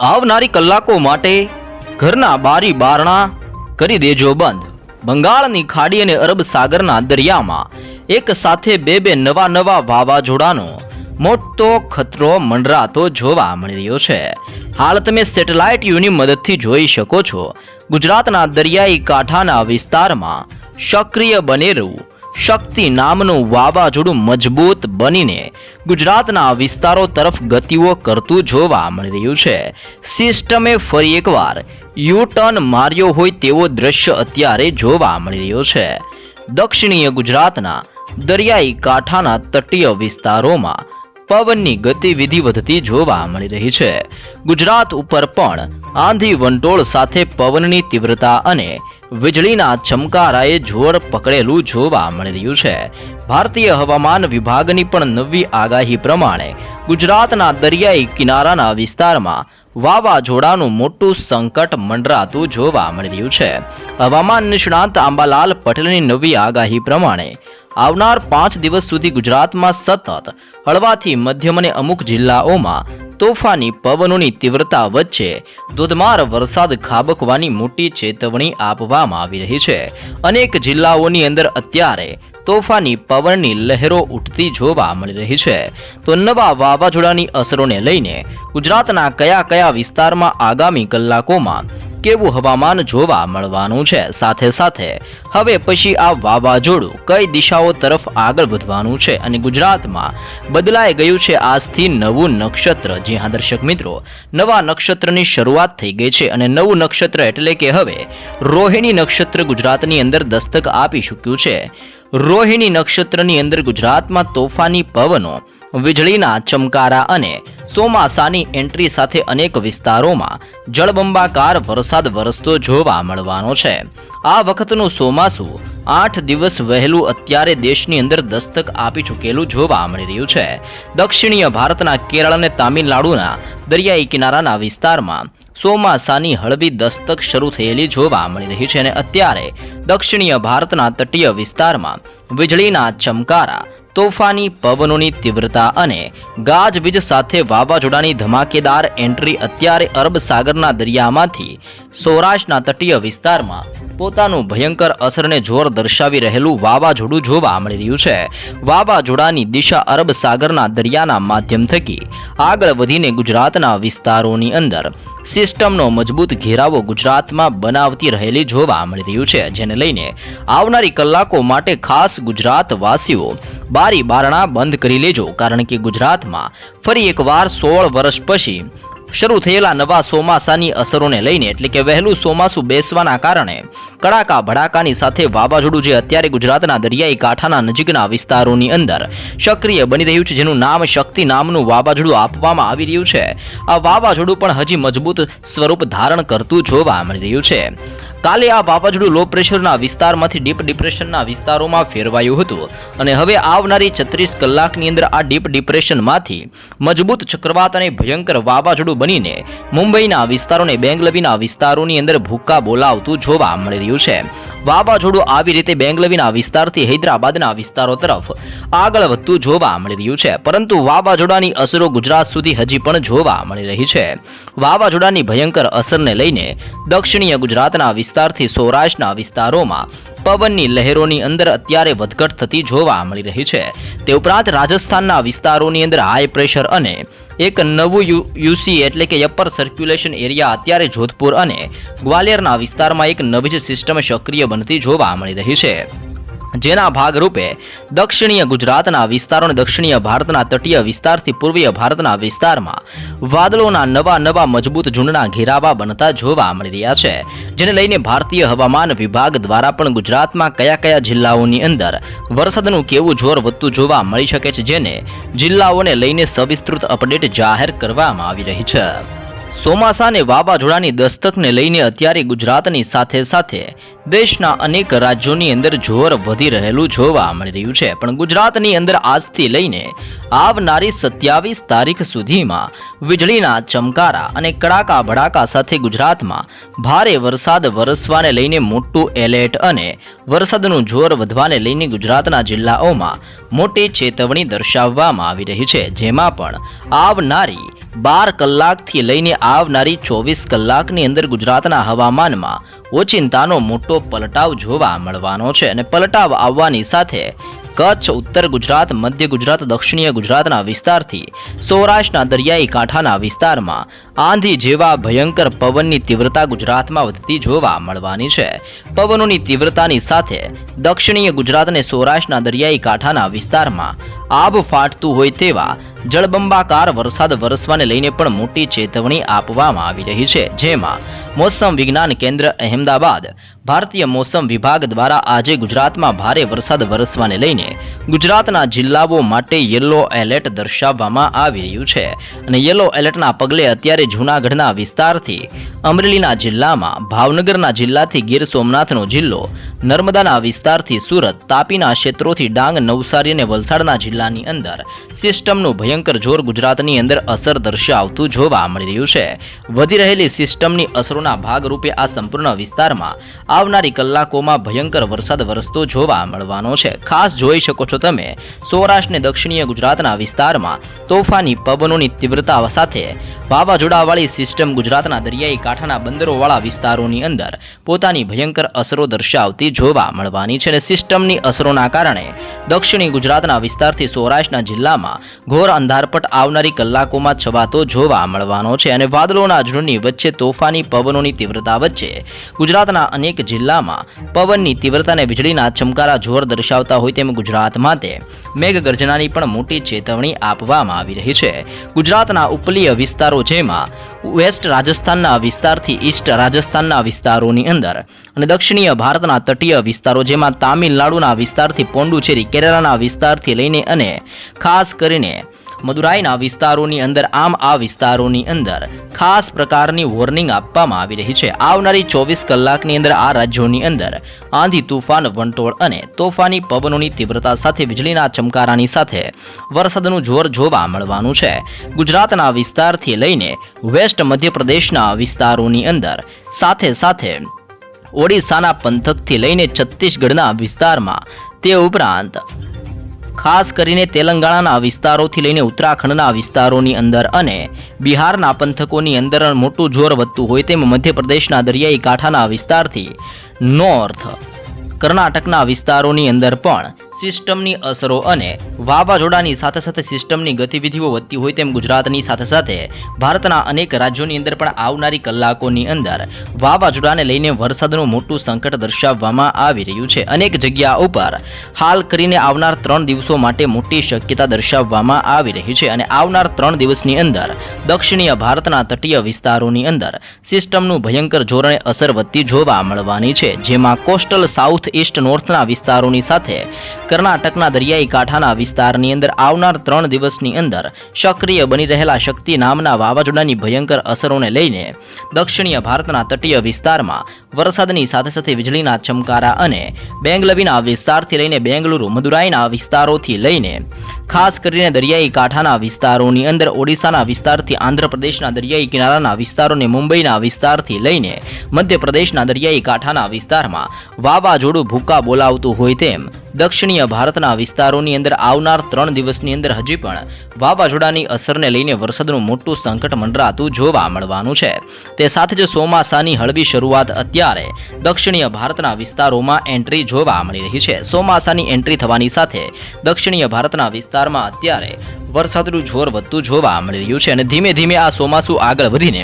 આવનારી કલાકો માટે ઘરના બારી બારણા કરી દેજો બંધ. બંગાળની ખાડી અને અરબ સાગરના દરિયામાં એક સાથે બે બે નવા નવા વાવાઝોડાનો મોટો ખતરો મંડરાતો જોવા મળી રહ્યો છે. હાલ તમે સેટેલાઇટ યુની મદદથી જોઈ શકો છો. ગુજરાતના દરિયાઈ કાંઠાના વિસ્તારમાં સક્રિય બનેલું શક્તિ નામનું વાવાઝોડું મજબૂત બનીને ગુજરાતના વિસ્તારો તરફ ગતિઓ કરતું જોવા મળી રહ્યું છે. સિસ્ટમે ફરી એકવાર યુ ટર્ન માર્યો હોય તેવો દ્રશ્ય અત્યારે જોવા મળી રહ્યો છે. દક્ષિણીય ગુજરાતના દરિયાઈ કાંઠાના તટીય વિસ્તારોમાં પવનની ગતિવિધિ વધતી જોવા મળી રહી છે. ગુજરાત ઉપર પણ આંધી વંટોળ સાથે પવનની તીવ્રતા અને વીજળીના ચમકારાએ જોર પકડેલું જોવા મળી રહ્યું છે. ભારતીય હવામાન વિભાગની પણ નવી આગાહી પ્રમાણે ગુજરાતના દરિયાઈ કિનારાના વિસ્તારમાં વાવાઝોડાનું મોટું સંકટ મંડરાતું જોવા મળી રહ્યું છે. હવામાન નિષ્ણાંત આંબાલાલ પટેલની નવી આગાહી પ્રમાણે આવનાર પાંચ દિવસ સુધી ગુજરાતમાં સતત હળવાથી મધ્યમ અને અમુક જિલ્લાઓમાં તોફાની પવનોની તીવ્રતા વચ્ચે ધોધમાર વરસાદ ખાબકવાની મોટી ચેતવણી આપવામાં આવી રહી છે. અનેક જિલ્લાઓની અંદર અત્યારે તોફાની પવનની લહેરો ઉઠતી જોવા મળી રહી છે. તો નવા વાવાઝોડાની અસરોને લઈને ગુજરાતના કયા કયા વિસ્તારમાં આગામી કલાકોમાં કેવું હવામાન જોવા મળવાનું છે? સાથે સાથે હવે પછી આ વાવાઝોડું કઈ દિશાઓ તરફ આગળ વધવાનું છે અને ગુજરાતમાં બદલાઈ ગયું છે આજથી નવું નક્ષત્ર? જી હા, દર્શક મિત્રો, નવા નક્ષત્રની શરૂઆત થઈ ગઈ છે અને નવું નક્ષત્ર એટલે કે હવે રોહિણી નક્ષત્ર ગુજરાતની અંદર દસ્તક આપી ચૂક્યું છે. રોહિણી નક્ષત્રની અંદર ગુજરાતમાં તોફાની પવનો, વીજળીના ચમકારા અને ચોમાસાની એન્ટ્રી સાથે અનેક વિસ્તારોમાં જળબંબાકાર વરસાદ વરસતો જોવા મળવાનો છે. આ વખતનું ચોમાસું આઠ દિવસ વહેલું અત્યારે દેશની અંદર દસ્તક આપી ચૂકેલું જોવા મળી રહ્યું છે. દક્ષિણીય ભારતના કેરળ અને તામિલનાડુના દરિયાઈ કિનારાના વિસ્તારમાં ચોમાસાની હળવી દસ્તક શરૂ થયેલી જોવા મળી રહી છે અને અત્યારે દક્ષિણીય ભારતના તટીય વિસ્તારમાં વીજળીના ચમકારા, તોફાની પવનોની તીવ્રતા અને ગાજવીજ સાથે વાવાઝોડાની ધમાકેદાર એન્ટ્રી અત્યારે અરબ સાગરના દરિયામાંથી સૌરાષ્ટ્રના તટીય વિસ્તારમાં પોતાનું ભયંકર અસરને જોર દર્શાવી રહેલું વાવાઝોડું જોવા મળી રહ્યું છે. વાવાઝોડાની દિશા અરબ સાગરના દરિયાના માધ્યમ થકી આગળ વધીને ગુજરાતના વિસ્તારોની અંદર સિસ્ટમનો મજબૂત ઘેરાવો ગુજરાતમાં બનાવતી રહેલી જોવા મળી રહ્યું છે, જેને લઈને આવનારી કલાકો માટે ખાસ ગુજરાતવાસીઓ બારી બારણા બંધ કરી લેજો, કારણ કે ગુજરાતમાં ફરી એકવાર સોળ વર્ષ પછી શરૂ થયેલા નવા ચોમાસાની અસરોને લઈને એટલે કે વહેલું ચોમાસું બેસવાના કારણે કડાકા, ભડાકાની સાથે વાવાઝોડું જે અત્યારે ગુજરાતના દરિયાઈ કાંઠાના નજીકના વિસ્તારોની અંદર સક્રિય બની રહ્યું છે, જેનું નામ શક્તિ નામનું વાવાઝોડું આપવામાં આવી રહ્યું છે. આ વાવાઝોડું પણ હજી મજબૂત સ્વરૂપ ધારણ કરતું જોવા મળી રહ્યું છે. કાલે આ વાવાઝોડું લો પ્રેશરના વિસ્તારમાંથી ડીપ ડિપ્રેશનના વિસ્તારોમાં ફેરવાયું હતું. અને હવે આવનારી છત્રીસ કલાકની અંદર આ ડીપ ડિપ્રેશનમાંથી મજબૂત ચક્રવાત અને ભયંકર વાવાઝોડું બનીને મુંબઈના વિસ્તારોને બેંગલવીના વિસ્તારોની અંદર ભૂક્કા બોલાવતું જોવા મળી રહ્યું છે. વાવાઝોડું આવી રીતે બેંગલવીના વિસ્તારથી હૈદરાબાદના વિસ્તારો તરફ આગળ વધતું જોવા મળી રહ્યું છે. પરંતુ વાવાઝોડાની અસરો ગુજરાત સુધી હજી પણ જોવા મળી રહી છે. વાવાઝોડાની ભયંકર અસરને લઈને દક્ષિણીય ગુજરાતના વિસ્તારથી સૌરાષ્ટ્રના વિસ્તારોમાં પવનની લહેરોની અંદર અત્યારે વધઘટ થતી જોવા મળી રહી છે. તે ઉપરાંત રાજસ્થાનના વિસ્તારોની અંદર હાઈ પ્રેશર અને એક નવું યુસી એટલે કે અપર સર્ક્યુલેશન એરિયા અત્યારે જોધપુર અને ગ્વાલિયરના વિસ્તારમાં એક નવી જ સિસ્ટમ સક્રિય બનતી જોવા મળી રહી છે. જેના ભાગરૂપે દક્ષિણીય ગુજરાતના વિસ્તારો અને દક્ષિણીય ભારતના તટીય વિસ્તારથી પૂર્વીય ભારતના વિસ્તારમાં વાદળોના નવા નવા મજબૂત ઝુંડના ઘેરાવા બનતા જોવા મળી રહ્યા છે, જેને લઈને ભારતીય હવામાન વિભાગ દ્વારા પણ ગુજરાતમાં કયા કયા જિલ્લાઓની અંદર વરસાદનું કેવું જોર વધતું જોવા મળી શકે છે, જેને જિલ્લાઓને લઈને સવિસ્તૃત અપડેટ જાહેર કરવામાં આવી રહી છે. ચોમાસા અને વાવાઝોડાની દસ્તકને લઈને અત્યારે ગુજરાતની સાથે સાથે દેશના અનેક રાજ્યોની અંદર જોર વધી રહેલું જોવા મળી રહ્યું છે. પણ ગુજરાતની અંદર આજથી લઈને આવનારી સત્યાવીસ તારીખ સુધીમાં વીજળીના ચમકારા અને કડાકા ભડાકા સાથે ગુજરાતમાં ભારે વરસાદ વરસવાને લઈને મોટું એલર્ટ અને વરસાદનું જોર વધવાને લઈને ગુજરાતના જિલ્લાઓમાં મોટી ચેતવણી દર્શાવવામાં આવી રહી છે. જેમાં પણ આવનારી બાર કલાકથી લઈને આવનારી ચોવીસ કલાકની અંદર ગુજરાતના હવામાનમાં ઓચિંતાનો મોટો પલટાવ જોવા મળવાનો છે અને પલટાવ આવવાની સાથે કચ્છ, ઉત્તર ગુજરાત, મધ્ય ગુજરાત, દક્ષિણીય ગુજરાતના વિસ્તારથી સૌરાષ્ટ્રના દરિયાઈ કાંઠાના વિસ્તારમાં આંધી જેવા ભયંકર પવનની તીવ્રતા ગુજરાતમાં વધતી જોવા મળવાની છે. પવનોની તીવ્રતાની સાથે દક્ષિણીય ગુજરાત અને સૌરાષ્ટ્રના દરિયાઈ કાંઠાના વિસ્તારમાં આબ ફાટતું હોય તેવા જળબંબાકાર વરસાદ વરસવાને લઈને પણ મોટી ચેતવણી આપવામાં આવી રહી છે. જેમાં મોસમ વિજ્ઞાન કેન્દ્ર અહેમદાબાદ, ભારતીય મોસમ વિભાગ દ્વારા આજે ગુજરાતમાં ભારે વરસાદ વરસવાને લઈને ગુજરાતના જિલ્લાઓ માટે યલો એલર્ટ દર્શાવવામાં આવી રહ્યું છે. અને યલો એલર્ટના પગલે અત્યારે જૂનાગઢના વિસ્તારથી અમરેલીના જિલ્લામાં, ભાવનગરના જિલ્લાથી ગીર સોમનાથનો જિલ્લો, નર્મદાના વિસ્તારથી સુરત, તાપીના ક્ષેત્રોથી ડાંગ, નવસારી અને વલસાડના જિલ્લાની અંદર સિસ્ટમનું ભયંકર જોર ગુજરાતની અંદર અસર દર્શાવતું જોવા મળી રહ્યું છે. વધી રહેલી સિસ્ટમની અસરોના ભાગરૂપે આ સંપૂર્ણ વિસ્તારમાં આવનારી કલાકોમાં ભયંકર વરસાદ વરસતો જોવા મળવાનો છે. ખાસ જોઈ શકો છો તમે. સૌરાષ્ટ્ર અને દક્ષિણીય ગુજરાતના વિસ્તારમાં તોફાની પવનોની તીવ્રતા સાથે વાવાઝોડાવાળી સિસ્ટમ ગુજરાતના દરિયાઈ કાંઠાના બંદરોવાળા વિસ્તારોની અંદર પોતાની ભયંકર અસરો દર્શાવતી જોવા મળવાની છે અને સિસ્ટમની અસરોના કારણે દક્ષિણી ગુજરાતના વિસ્તારથી સૌરાષ્ટ્રના જિલ્લામાં ઘોર અંધારપટ આવનારી કલાકોમાં છવાતો જોવા મળવાનો છે અને વાદળોના ઝુંડની વચ્ચે તોફાની પવનોની તીવ્રતા વચ્ચે ગુજરાતના અનેક જિલ્લામાં પવનની તીવ્રતા અને વીજળીના ચમકારા જોર દર્શાવતા હોય તેમ ગુજરાત માટે મેઘગર્જનાની પણ મોટી ચેતવણી આપવામાં આવી રહી છે. ગુજરાતના ઉપલીય વિસ્તારો જેમાં વેસ્ટ રાજસ્થાનના વિસ્તારથી ઈસ્ટ રાજસ્થાનના વિસ્તારોની અંદર અને દક્ષિણીય ભારતના તટીય વિસ્તારો જેમાં તામિલનાડુના વિસ્તારથી પોંડુચેરી કેરળના વિસ્તારથી લઈને અને ખાસ કરીને મદુરાઈના વિસ્તારોની અંદર, આમ આ વિસ્તારોની અંદર ખાસ પ્રકારની વોર્નિંગ આપવામાં આવી રહી છે. આવનારી ચોવીસ કલાકની અંદર આ રાજ્યોની અંદર આંધી તુફાન, વંટોળ અને તોફાની પવનોની તીવ્રતા સાથે, વીજળીના ચમકારાની સાથે વરસાદનું જોર જોવા મળવાનું છે. ગુજરાતના વિસ્તારથી લઈને વેસ્ટ મધ્યપ્રદેશના વિસ્તારોની અંદર સાથે સાથે ઓડિશાના પંથકથી લઈને છત્તીસગઢના વિસ્તારમાં તે ઉપરાંત ખાસ કરીને તેલંગાણાના વિસ્તારોથી લઈને ઉત્તરાખંડના વિસ્તારોની અંદર અને બિહારના પંથકોની અંદર મોટું જોર વધતું હોય તેમ મધ્યપ્રદેશના દરિયાઈ કાંઠાના વિસ્તારથી નોર્થ કર્ણાટકના વિસ્તારોની અંદર પણ સિસ્ટમની અસરો અને વાવાઝોડાની સાથે સાથે સિસ્ટમની ગતિવિધિઓ વધતી હોય તેમ ગુજરાતની સાથે સાથે ભારતના અનેક રાજ્યોની અંદર પણ આવનારી કલાકોની અંદર વાવાઝોડાને લઈને વરસાદનું મોટું સંકટ દર્શાવવામાં આવી રહ્યું છે. અનેક જગ્યા ઉપર હાલ કરીને આવનાર ત્રણ દિવસો માટે મોટી શક્યતા દર્શાવવામાં આવી રહી છે અને આવનાર ત્રણ દિવસની અંદર દક્ષિણીય ભારતના તટીય વિસ્તારોની અંદર સિસ્ટમનું ભયંકર ધોરણે અસર વધતી જોવા મળવાની છે. જેમાં કોસ્ટલ સાઉથ ઈસ્ટ નોર્થના વિસ્તારોની સાથે કર્ણાટકના દરિયાઈ કાંઠાના વિસ્તારની અંદર આવનાર ત્રણ દિવસની અંદર સક્રિય બની રહેલા શક્તિ નામના વાવાઝોડાની ભયંકર અસરોને લઈને દક્ષિણીય ભારતના તટીય વિસ્તારમાં વરસાદની સાથે સાથે વીજળીના ચમકારા અને બેંગલવીના વિસ્તારથી લઈને બેંગલુરુ, મદુરાઈના વિસ્તારોથી લઈને ખાસ કરીને દરિયાઈ કાંઠાના વિસ્તારોની અંદર ઓડિશાના વિસ્તારથી આંધ્રપ્રદેશના દરિયાઈ કિનારાના વિસ્તારોને મુંબઈના વિસ્તારથી લઈને મધ્યપ્રદેશના દરિયાઈ કાંઠાના વિસ્તારમાં વાવાઝોડું ભૂકા બોલાવતું હોય તેમ દક્ષિણીય ભારતના વિસ્તારોની અંદર આવનાર ત્રણ દિવસની અંદર હજી પણ વાવાઝોડાની અસરને લઈને વરસાદનું મોટું સંકટ મંડરાતું જોવા મળવાનું છે. તે સાથે જ ચોમાસાની હળવી શરૂઆત અત્યારે દક્ષિણીય ભારતના વિસ્તારોમાં એન્ટ્રી જોવા મળી રહી છે. ચોમાસાની એન્ટ્રી થવાની સાથે દક્ષિણીય ભારતના વિસ્તારમાં અત્યારે વરસાદનું જોર વધતું જોવા મળી રહ્યું છે અને ધીમે ધીમે આ ચોમાસું આગળ વધીને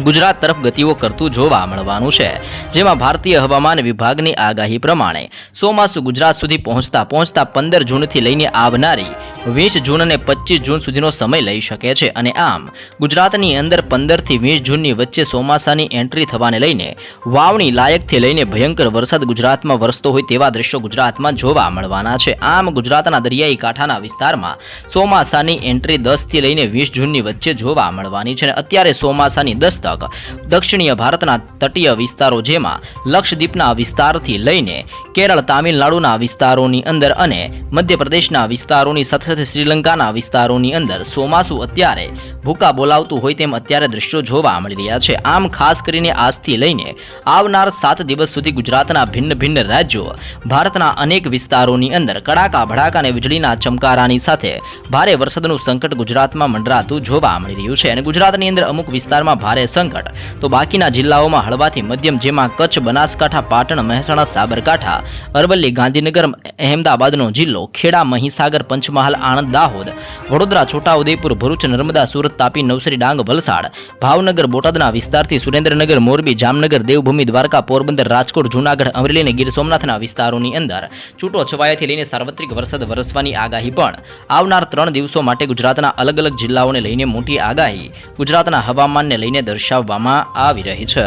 ગુજરાત તરફ ગતિઓ કરતું જોવા મળવાનું છે, જેમાં ભારતીય હવામાન વિભાગની આગાહી પ્રમાણે ચોમાસું ગુજરાત સુધી પહોંચતા પહોંચતા પંદર જૂનથી લઈને આવનારી વીસ જૂન અને પચીસ જૂન સુધીનો સમય લઈ શકે છે. અને આમ, ગુજરાતની અંદર પંદરથી વીસ જૂનની વચ્ચે ચોમાસાની એન્ટ્રી થવાને લઈને વાવણી લાયકથી લઈને ભયંકર વરસાદ ગુજરાતમાં વરસતો હોય તેવા દ્રશ્યો ગુજરાતમાં જોવા મળવાના છે. આમ, ગુજરાતના દરિયાઈ કાંઠાના વિસ્તારમાં ચોમાસાની એન્ટ્રી દસથી લઈને વીસ જૂનની વચ્ચે જોવા મળવાની છે. અત્યારે ચોમાસાની દસ્તક દક્ષિણીય ભારતના તટીય વિસ્તારો જેમાં લક્ષદ્વીપના વિસ્તારથી લઈને કેરળ, તામિલનાડુના વિસ્તારોની અંદર અને મધ્યપ્રદેશના વિસ્તારોની સાથે સાથે શ્રીલંકાના વિસ્તારોની અંદર ચોમાસું અત્યારે ભૂકા બોલાવતું હોય તેમ અત્યારે દ્રશ્યો જોવા મળી રહ્યા છે. આમ ખાસ કરીને આજથી લઈને આવનાર સાત દિવસ સુધી ગુજરાતના ભિન્ન ભિન્ન રાજ્યો, ભારતના અનેક વિસ્તારોની અંદર કડાકા, ભડાકા અને વીજળીના ચમકારાની સાથે ભારે વરસાદનું સંકટ ગુજરાતમાં મંડરાતું જોવા મળી રહ્યું છે અને ગુજરાતની અંદર અમુક વિસ્તારમાં ભારે સંકટ. તો બાકીના જિલ્લાઓમાં હળવાથી મધ્યમ જેમાં કચ્છ, બનાસકાંઠા, પાટણ, મહેસાણા, સાબરકાંઠા અરવલ્લી ગાંધીનગર અહેમદાબાદનો જિલ્લો ખેડા મહીસાગર પંચમહાલ આણંદ દાહોદ વડોદરા છોટાઉદેપુર ભરૂચ નર્મદા સુરત તાપી નવસારી ડાંગ વલસાડ ભાવનગર બોટાદના વિસ્તારથી સુરેન્દ્રનગર મોરબી જામનગર દેવભૂમિ દ્વારકા પોરબંદર રાજકોટ જૂનાગઢ અમરેલી અને ગીર સોમનાથના વિસ્તારોની અંદર છૂટો છવાયાથી લઈને સાર્વત્રિક વરસાદ વરસવાની આગાહી પણ આવનાર ત્રણ દિવસો માટે ગુજરાતના અલગ અલગ જિલ્લાઓને લઈને મોટી આગાહી ગુજરાતના હવામાનને લઈને દર્શાવવામાં આવી રહી છે.